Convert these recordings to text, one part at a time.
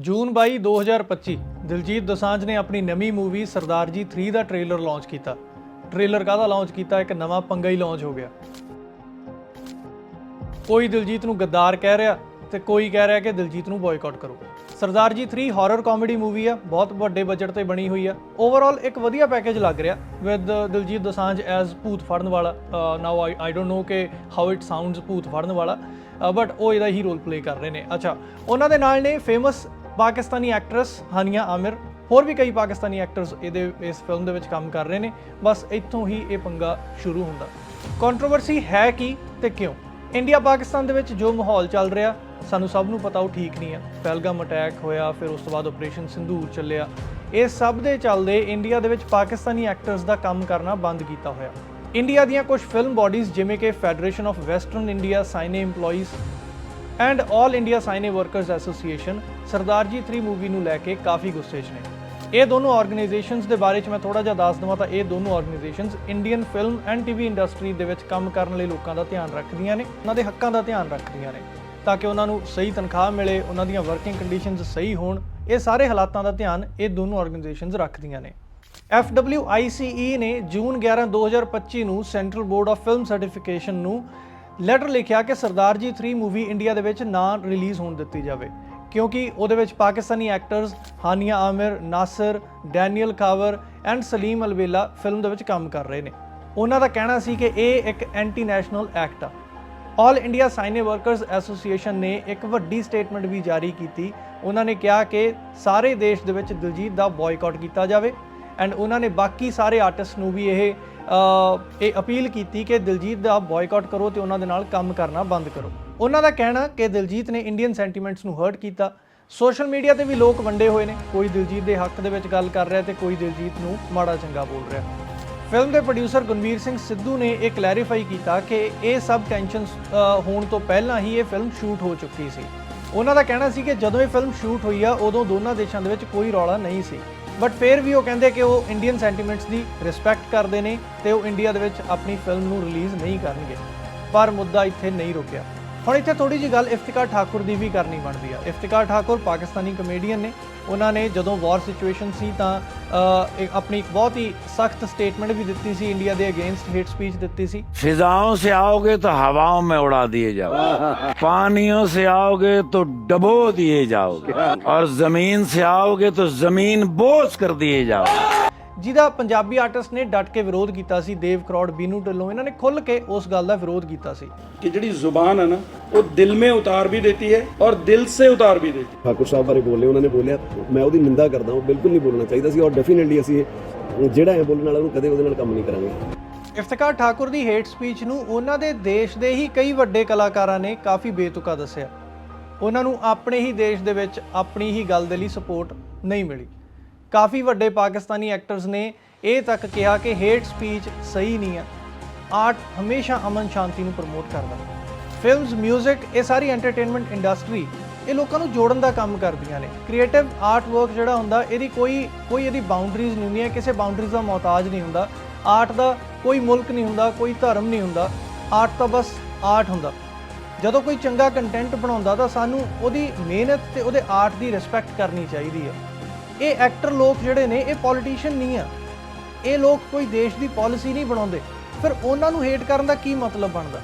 ਜੂਨ 22 2025 ਦਿਲਜੀਤ ਦੋਸਾਂਝ ਨੇ ਆਪਣੀ ਨਵੀਂ ਮੂਵੀ ਸਰਦਾਰ ਜੀ 3 ਦਾ ਟ੍ਰੇਲਰ ਲਾਂਚ ਕੀਤਾ। ਟ੍ਰੇਲਰ ਕਾਹਦਾ ਲਾਂਚ ਕੀਤਾ? ਇੱਕ ਨਵਾਂ ਪੰਗਾ ਹੀ ਲਾਂਚ ਹੋ ਗਿਆ। ਕੋਈ ਦਿਲਜੀਤ ਨੂੰ ਗੱਦਾਰ ਕਹਿ ਰਿਹਾ ਤੇ ਕੋਈ ਕਹਿ ਰਿਹਾ ਕਿ ਦਿਲਜੀਤ ਨੂੰ ਬਾਇਕਾਟ ਕਰੋ। Sardar ji 3 horror comedy movie ਆ, ਬਹੁਤ ਵੱਡੇ ਬਜਟ ਤੇ ਬਣੀ ਹੋਈ ਆ। ਓਵਰਆਲ ਇੱਕ ਵਧੀਆ ਪੈਕੇਜ ਲੱਗ ਰਿਹਾ ਵਿਦ ਦਿਲਜੀਤ ਦੋਸਾਂਝ ਐਜ਼ ਭੂਤ ਫੜਨ ਵਾਲਾ। ਨਾਓ ਆਈ ਆਈ ਡੋਨਟ ਨੋ ਕਿ ਹਾਊ ਇਟ ਸਾਊਂਡਸ ਭੂਤ ਫੜਨ ਵਾਲਾ। ਬਟ ਉਹ ਇਹਦਾ ਹੀ ਰੋਲ ਪਲੇ ਕਰ ਰਹੇ ਨੇ। ਅੱਛਾ, ਉਹਨਾਂ ਦੇ ਨਾਲ ਨੇ ਫੇਮਸ ਪਾਕਿਸਤਾਨੀ ਐਕਟਰੈਸ ਹਾਨੀਆ ਆਮਿਰ, ਹੋਰ ਵੀ ਕਈ ਪਾਕਿਸਤਾਨੀ ਐਕਟਰਸ ਇਹਦੇ, ਇਸ ਫਿਲਮ ਦੇ ਵਿੱਚ ਕੰਮ ਕਰ ਰਹੇ ਨੇ। ਬਸ ਇੱਥੋਂ ਹੀ ਇਹ ਪੰਗਾ ਸ਼ੁਰੂ ਹੁੰਦਾ। ਕੰਟਰੋਵਰਸੀ ਹੈ ਕੀ ਤੇ ਕਿਉਂ? ਇੰਡੀਆ ਪਾਕਿਸਤਾਨ ਦੇ ਵਿੱਚ ਜੋ ਮਾਹੌਲ ਚੱਲ ਰਿਹਾ, ਸਾਨੂੰ ਸਭ ਨੂੰ ਪਤਾ ਉਹ ਠੀਕ ਨਹੀਂ ਹੈ ਪਹਿਲਗਾਮ ਅਟੈਕ ਹੋਇਆ, ਫਿਰ ਉਸ ਤੋਂ ਬਾਅਦ ਆਪਰੇਸ਼ਨ ਸਿੰਧੂਰ ਚੱਲਿਆ। ਇਹ ਸਭ ਦੇ ਚੱਲਦੇ ਇੰਡੀਆ ਦੇ ਵਿੱਚ ਪਾਕਿਸਤਾਨੀ ਐਕਟਰਸ ਦਾ ਕੰਮ ਕਰਨਾ ਬੰਦ ਕੀਤਾ ਹੋਇਆ। ਇੰਡੀਆ ਦੀਆਂ ਕੁਝ ਫਿਲਮ ਬਾਡੀਜ਼ ਜਿਵੇਂ ਕਿ federation of western India cine EMPLOYEES and all India cine workers association Sardaar Ji 3 movie ਨੂੰ ਲੈ ਕੇ ਕਾਫੀ ਗੁੱਸੇ 'ਚ ਨੇ। ਇਹ ਦੋਨੋਂ ਆਰਗੇਨਾਈਜੇਸ਼ਨਸ ਦੇ ਬਾਰੇ 'ਚ ਮੈਂ ਥੋੜਾ ਜਿਹਾ ਦੱਸ ਦਵਾਂ ਤਾਂ ਇਹ ਦੋਨੋਂ organisations Indian film and TV industry ਦੇ ਵਿੱਚ ਕੰਮ ਕਰਨ ਲਈ ਲੋਕਾਂ ਦਾ ਧਿਆਨ ਰੱਖਦੀਆਂ ਨੇ, ਉਹਨਾਂ ਦੇ ਹੱਕਾਂ ਦਾ ਧਿਆਨ ਰੱਖਦੀਆਂ ਨੇ ਤਾਂ ਕਿ ਉਹਨਾਂ ਨੂੰ ਸਹੀ ਤਨਖਾਹ ਮਿਲੇ, ਉਹਨਾਂ ਦੀਆਂ ਵਰਕਿੰਗ ਕੰਡੀਸ਼ਨਸ ਸਹੀ ਹੋਣ, ਇਹ ਸਾਰੇ ਹਾਲਾਤਾਂ ਦਾ ਧਿਆਨ ਇਹ ਦੋਨੋਂ ਆਰਗੇਨਾਈਜੇਸ਼ਨਸ ਰੱਖਦੀਆਂ ਨੇ। FWICE E ਨੇ ਜੂਨ 11 2025 ਨੂੰ central board of film certification ਨੂੰ ਲੈਟਰ ਲਿਖਿਆ ਕਿ ਸਰਦਾਰ ਜੀ 3 ਮੂਵੀ ਇੰਡੀਆ ਦੇ ਵਿੱਚ ਨਾ ਰਿਲੀਜ਼ ਹੋਣ ਦਿੱਤੀ ਜਾਵੇ। ਕਿਉਂਕਿ ਉਹਦੇ ਵਿੱਚ Pakistani actors Hania Aamir, Nasir, Daniel Khawar and Saleem ਅਲਵੇਲਾ ਫਿਲਮ ਦੇ ਵਿੱਚ ਕੰਮ ਕਰ ਰਹੇ ਨੇ। ਉਹਨਾਂ ਦਾ ਕਹਿਣਾ ਸੀ ਕਿ ਇਹ ਇੱਕ ਐਂਟੀ ਨੈਸ਼ਨਲ ਐਕਟ ਆ। All India cine workers association ਨੇ ਇੱਕ ਵੱਡੀ ਸਟੇਟਮੈਂਟ ਵੀ ਜਾਰੀ ਕੀਤੀ। ਉਹਨਾਂ ਨੇ ਕਿਹਾ ਕਿ ਸਾਰੇ ਦੇਸ਼ ਦੇ ਵਿੱਚ ਦਿਲਜੀਤ ਦਾ ਬਾਇਕਾਟ ਕੀਤਾ ਜਾਵੇ। ਐਂਡ ਉਹਨਾਂ ਨੇ ਬਾਕੀ ਸਾਰੇ ਆਰਟਿਸਟ ਨੂੰ ਵੀ ਇਹ ਇਹ ਅਪੀਲ ਕੀਤੀ ਕਿ ਦਿਲਜੀਤ ਦਾ ਬਾਇਕਾਟ ਕਰੋ ਤੇ ਉਹਨਾਂ ਦੇ ਨਾਲ ਕੰਮ ਕਰਨਾ ਬੰਦ ਕਰੋ। ਉਹਨਾਂ ਦਾ ਕਹਿਣਾ ਕਿ ਦਿਲਜੀਤ ਨੇ ਇੰਡੀਅਨ ਸੈਂਟੀਮੈਂਟਸ ਨੂੰ ਹਰਟ ਕੀਤਾ। ਸੋਸ਼ਲ ਮੀਡੀਆ ਤੇ ਵੀ ਲੋਕ ਵੰਡੇ ਹੋਏ ਨੇ। ਕੋਈ ਦਿਲਜੀਤ ਦੇ ਹੱਕ ਦੇ ਵਿੱਚ ਗੱਲ ਕਰ ਰਿਹਾ ਤੇ ਕੋਈ ਦਿਲਜੀਤ ਨੂੰ ਮਾੜਾ ਚੰਗਾ ਬੋਲ ਰਿਹਾ। ਫਿਲਮ ਦੇ ਪ੍ਰੋਡਿਊਸਰ ਗੁਰਮੀਰ ਸਿੰਘ ਸਿੱਧੂ ਨੇ ਇਹ ਕਲੈਰੀਫਾਈ ਕੀਤਾ ਕਿ ਇਹ ਸਭ ਟੈਨਸ਼ਨਸ ਹੋਣ ਤੋਂ ਪਹਿਲਾਂ ਹੀ ਇਹ ਫਿਲਮ ਸ਼ੂਟ ਹੋ ਚੁੱਕੀ ਸੀ। ਉਹਨਾਂ ਦਾ ਕਹਿਣਾ ਸੀ ਕਿ ਜਦੋਂ ਇਹ ਫਿਲਮ ਸ਼ੂਟ ਹੋਈ ਆ, ਉਦੋਂ ਦੋਨਾਂ ਦੇਸ਼ਾਂ ਦੇ ਵਿੱਚ ਕੋਈ ਰੌਲਾ ਨਹੀਂ ਸੀ। ਬਟ ਫਿਰ ਵੀ ਉਹ ਕਹਿੰਦੇ ਕਿ ਉਹ ਇੰਡੀਅਨ ਸੈਂਟੀਮੈਂਟਸ ਦੀ ਰਿਸਪੈਕਟ ਕਰਦੇ ਨੇ ਤੇ ਉਹ ਇੰਡੀਆ ਦੇ ਵਿੱਚ ਆਪਣੀ ਫਿਲਮ ਨੂੰ ਰਿਲੀਜ਼ ਨਹੀਂ ਕਰਨਗੇ। ਪਰ ਮੁੱਦਾ ਇੱਥੇ ਨਹੀਂ ਰੁਕਿਆ। ਹੁਣ ਇੱਥੇ ਥੋੜੀ ਜੀ ਗੱਲ ਇਫਤਿਕਾਰ ਠਾਕੁਰ ਦੀ ਵੀ ਕਰਨੀ ਬਣਦੀ ਆ ਇਫਤਿਕਾਰ ਠਾਕੁਰ ਪਾਕਿਸਤਾਨੀ ਕਮੇਡੀਅਨ ਨੇ ਉਹਨਾਂ ਨੇ ਜਦੋਂ ਵਾਰ ਸਿਚੁਏਸ਼ਨ ਸੀ ਤਾਂ ਅ, ਇੱਕ ਆਪਣੀ ਇੱਕ ਬਹੁਤ ਹੀ ਸਖਤ ਸਟੇਟਮੈਂਟ ਵੀ ਦਿੱਤੀ ਸੀ ਇੰਡੀਆ ਦੇ ਅਗੇਂਸਟ ਹੇਟ ਸਪੀਚ ਦਿੱਤੀ ਸੀ फिजाओं से आओगे तो हवाओं में उड़ा दिए जाओगे पानियों से आओगे तो डबो दिए जाओगे और जमीन से आओगे तो जमीन बोझ कर दिए जाओगे ਜਿਹਦਾ ਪੰਜਾਬੀ ਆਰਟਿਸਟ ਨੇ ਡਟ ਕੇ ਵਿਰੋਧ ਕੀਤਾ ਸੀ ਦੇਵ ਕਰੋੜ ਬੀਨੂ ਢਿੱਲੋਂ ਇਹਨਾਂ ਨੇ ਖੁੱਲ ਕੇ ਉਸ ਗੱਲ ਦਾ ਵਿਰੋਧ ਕੀਤਾ ਸੀ। ਕਿ ਜਿਹੜੀ ਜ਼ੁਬਾਨ ਹੈ ਨਾ ਉਹ ਦਿਲ ਮੇ ਉਤਾਰ ਵੀ ਦਿੰਦੀ ਹੈ ਔਰ ਦਿਲ ਸੇ ਉਤਾਰ ਵੀ ਦਿੰਦੀ ਹੈ। ਠਾਕੁਰ ਸਾਹਿਬ ਬਾਰੇ ਬੋਲੇ ਉਹਨਾਂ ਨੇ ਬੋਲਿਆ ਮੈਂ ਉਹਦੀ ਨਿੰਦਾ ਕਰਦਾ ਹਾਂ ਬਿਲਕੁਲ ਨਹੀਂ ਬੋਲਣਾ ਚਾਹੀਦਾ ਸੀ ਔਰ ਡੈਫੀਨਿਟਲੀ ਅਸੀਂ ਜਿਹੜਾ ਹੈ ਬੋਲਣ ਵਾਲਾ ਉਹਨੂੰ ਕਦੇ ਉਹਦੇ ਨਾਲ ਕੰਮ ਨਹੀਂ ਕਰਾਂਗੇ। ਇਫਤਕਾਰ ਠਾਕੁਰ ਦੀ ਹੇਟ ਸਪੀਚ ਨੂੰ ਉਹਨਾਂ ਦੇ ਦੇਸ਼ ਦੇ ਹੀ ਕਈ ਵੱਡੇ ਕਲਾਕਾਰਾਂ ਨੇ ਕਾਫੀ ਬੇਤੁਕਾ ਦੱਸਿਆ। ਉਹਨਾਂ ਨੂੰ ਆਪਣੇ ਹੀ ਦੇਸ਼ ਦੇ ਵਿੱਚ ਆਪਣੀ ਹੀ ਗੱਲ ਦੇ ਲਈ ਸਪੋਰਟ ਨਹੀਂ ਮਿਲੀ। ਕਾਫੀ ਵੱਡੇ ਪਾਕਿਸਤਾਨੀ ਐਕਟਰਸ ਨੇ ਇਹ ਤੱਕ ਕਿਹਾ ਕਿ ਹੇਟ ਸਪੀਚ ਸਹੀ ਨਹੀਂ ਹੈ। ਆਰਟ ਹਮੇਸ਼ਾ ਅਮਨ ਸ਼ਾਂਤੀ ਨੂੰ ਪ੍ਰਮੋਟ ਕਰਦਾ ਫਿਲਮਸ 뮤직 ਇਹ ਸਾਰੀ ਐਂਟਰਟੇਨਮੈਂਟ ਇੰਡਸਟਰੀ ਇਹ ਲੋਕਾਂ ਨੂੰ ਜੋੜਨ ਦਾ ਕੰਮ ਕਰਦੀਆਂ ਨੇ। ਕ੍ਰੀਏਟਿਵ ਆਰਟ ਵਰਕ ਜਿਹੜਾ ਹੁੰਦਾ, ਇਹਦੀ ਕੋਈ ਕੋਈ ਇਹਦੀ ਬਾਉਂਡਰੀਜ਼ ਨਹੀਂ ਹੁੰਦੀਆਂ, ਕਿਸੇ ਬਾਉਂਡਰੀਜ਼ ਦਾ ਮੁਹਤਾਜ ਨਹੀਂ ਹੁੰਦਾ। ਆਰਟ ਦਾ ਕੋਈ ਮੁਲਕ ਨਹੀਂ ਹੁੰਦਾ, ਕੋਈ ਧਰਮ ਨਹੀਂ ਹੁੰਦਾ। ਆਰਟ ਤਾਂ ਬਸ ਆਰਟ ਹੁੰਦਾ। ਜਦੋਂ ਕੋਈ ਚੰਗਾ ਕੰਟੈਂਟ ਬਣਾਉਂਦਾ ਤਾਂ ਸਾਨੂੰ ਉਹਦੀ ਮਿਹਨਤ ਤੇ ਉਹਦੇ ਆਰਟ ਦੀ ਰਿਸਪੈਕਟ ਕਰਨੀ ਚਾਹੀਦੀ ਹੈ। ਇਹ ਐਕਟਰ ਲੋਕ ਜਿਹੜੇ ਨੇ, ਇਹ ਪੋਲੀਟੀਸ਼ੀਅਨ ਨਹੀਂ ਆ। ਇਹ ਲੋਕ ਕੋਈ ਦੇਸ਼ ਦੀ ਪਾਲਿਸੀ ਨਹੀਂ ਬਣਾਉਂਦੇ। ਫਿਰ ਉਹਨਾਂ ਨੂੰ ਹੇਟ ਕਰਨ ਦਾ ਕੀ ਮਤਲਬ ਬਣਦਾ?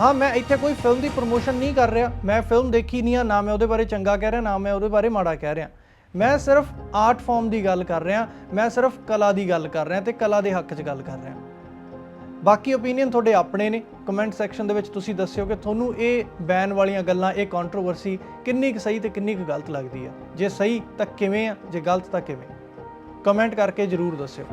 ਹਾਂ, ਮੈਂ ਇੱਥੇ ਕੋਈ ਫਿਲਮ ਦੀ ਪ੍ਰੋਮੋਸ਼ਨ ਨਹੀਂ ਕਰ ਰਿਹਾ। ਮੈਂ ਫਿਲਮ ਦੇਖੀ ਨਹੀਂ ਆ, ਨਾ ਮੈਂ ਉਹਦੇ ਬਾਰੇ ਚੰਗਾ ਕਹਿ ਰਿਹਾ, ਨਾ ਮੈਂ ਉਹਦੇ ਬਾਰੇ ਮਾੜਾ ਕਹਿ ਰਿਹਾ। ਮੈਂ ਸਿਰਫ ਆਰਟ ਫਾਰਮ ਦੀ ਗੱਲ ਕਰ ਰਿਹਾ। ਮੈਂ ਸਿਰਫ ਕਲਾ ਦੀ ਗੱਲ ਕਰ ਰਿਹਾ ਤੇ ਕਲਾ ਦੇ ਹੱਕ 'ਚ ਗੱਲ ਕਰ ਰਿਹਾ। ਬਾਕੀ ਓਪੀਨੀਅਨ ਤੁਹਾਡੇ ਆਪਣੇ ਨੇ। ਕਮੈਂਟ ਸੈਕਸ਼ਨ ਦੇ ਵਿੱਚ ਤੁਸੀਂ ਦੱਸਿਓ ਕਿ ਤੁਹਾਨੂੰ ਇਹ ਬੈਨ ਵਾਲੀਆਂ ਗੱਲਾਂ, ਇਹ ਕੰਟਰੋਵਰਸੀ ਕਿੰਨੀ ਕੁ ਸਹੀ ਤੇ ਕਿੰਨੀ ਕੁ ਗਲਤ ਲੱਗਦੀ ਆ। ਜੇ ਸਹੀ ਤਾਂ ਕਿਵੇਂ ਆ, ਜੇ ਗਲਤ ਤਾਂ ਕਿਵੇਂ? ਕਮੈਂਟ ਕਰਕੇ ਜਰੂਰ ਦੱਸਿਓ।